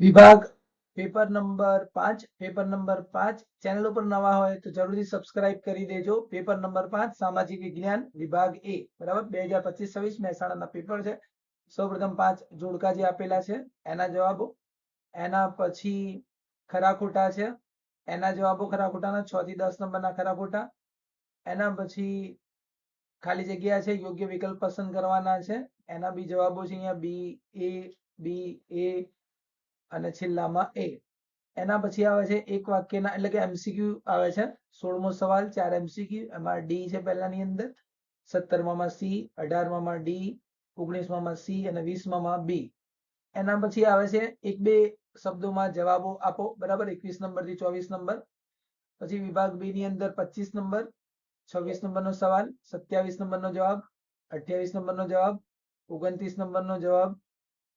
વિભાગ, paper number પાંચ, paper number પાંચ. ચેનલ ઉપર નવા હોય તો જરૂરથી સબસ્ક્રાઇબ કરી દેજો. પેપર નંબર પાંચ, સામાજિક વિજ્ઞાન વિભાગ એ. બરાબર? બે હજાર પચીસ, છવ્વીસ મહેસાણાના પેપર છે. સૌપ્રથમ પાંચ જોડકા જે આપેલા છે, એના જવાબો. એના પછી ખરા ખોટા છે. એના જવાબો ખરા ખોટાના, છ થી દસ નંબરના ખરા ખોટા. એના પછી ખાલી જગ્યા છે, યોગ્ય વિકલ્પ પસંદ કરવાના છે. એના બી જવાબો છે અહીંયા બી, એ બી, એ અને છેલ્લામાં એ એના પછી આવે છે એક વાક્યના, એટલે કે એમસીક્યુ આવે છે. સોળમો સવાલ, ચાર એમસીક્યુ એમાં ડી છે પહેલાની અંદર. સત્તરમામાં સી અઢારમામાં ડી ઓગણીસમામાં સી અને વીસમામાં બી એના પછી આવે છે એક બે શબ્દોમાં જવાબો આપો, બરાબર? એકવીસ નંબરથી ચોવીસ નંબર. પછી વિભાગ બી ની અંદર પચીસ નંબર, છવ્વીસ નંબરનો સવાલ, સત્યાવીસ નંબરનો જવાબ, અઠ્યાવીસ નંબરનો જવાબ, ઓગણત્રીસ નંબરનો જવાબ,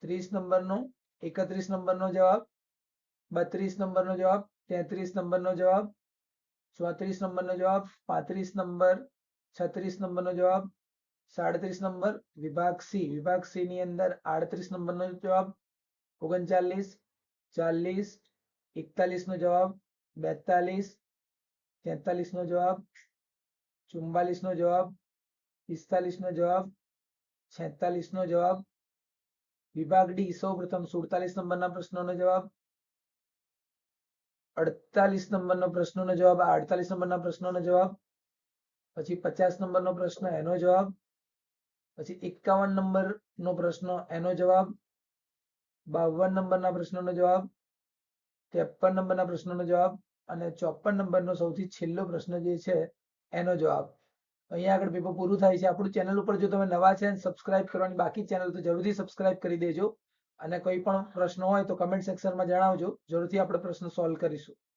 ત્રીસ નંબરનો એકત્રીસ નંબરનો જવાબ બત્રીસ નંબરનો જવાબ તેત્રીસ નંબરનો જવાબ ચોત્રીસ નંબરનો જવાબ પાંત્રીસ નંબર છત્રીસ નંબરનો જવાબ સાડત્રીસ નંબર વિભાગ સી વિભાગ સી ની અંદર આડત્રીસ નંબરનો જવાબ ઓગણચાલીસ ચાલીસ એકતાલીસ નો જવાબ બેતાલીસ તેતાલીસ નો જવાબ ચુમ્બાલીસ નો જવાબ પિસ્તાલીસ નો જવાબ છેતાલીસ નો જવાબ વિભાગ ડી સૌ પ્રથમ સુડતાલીસ નંબરના પ્રશ્નોનો જવાબ. અડતાલીસ નંબરનો પ્રશ્નોનો જવાબ. અડતાલીસ નંબરના પ્રશ્નોનો જવાબ. પછી પચાસ નંબરનો પ્રશ્ન, એનો જવાબ. પછી એકાવન નંબરનો પ્રશ્ન, એનો જવાબ. બાવન નંબરના પ્રશ્નોનો જવાબ. ત્રેપન નંબરના પ્રશ્નોનો જવાબ. અને ચોપન નંબરનો સૌથી છેલ્લો પ્રશ્ન જે છે, એનો જવાબ. અહીંયા આગળ પેપર પૂરું થાય છે. આપણું ચેનલ ઉપર જો તમે નવા છે સબસ્ક્રાઇબ કરવાની બાકી ચેનલ તો જરૂરથી સબસ્ક્રાઇબ કરી દેજો. અને કોઈ પણ પ્રશ્ન હોય તો કમેન્ટ સેક્શનમાં જણાવજો. જરૂરથી આપણે પ્રશ્ન સોલ્વ કરીશું.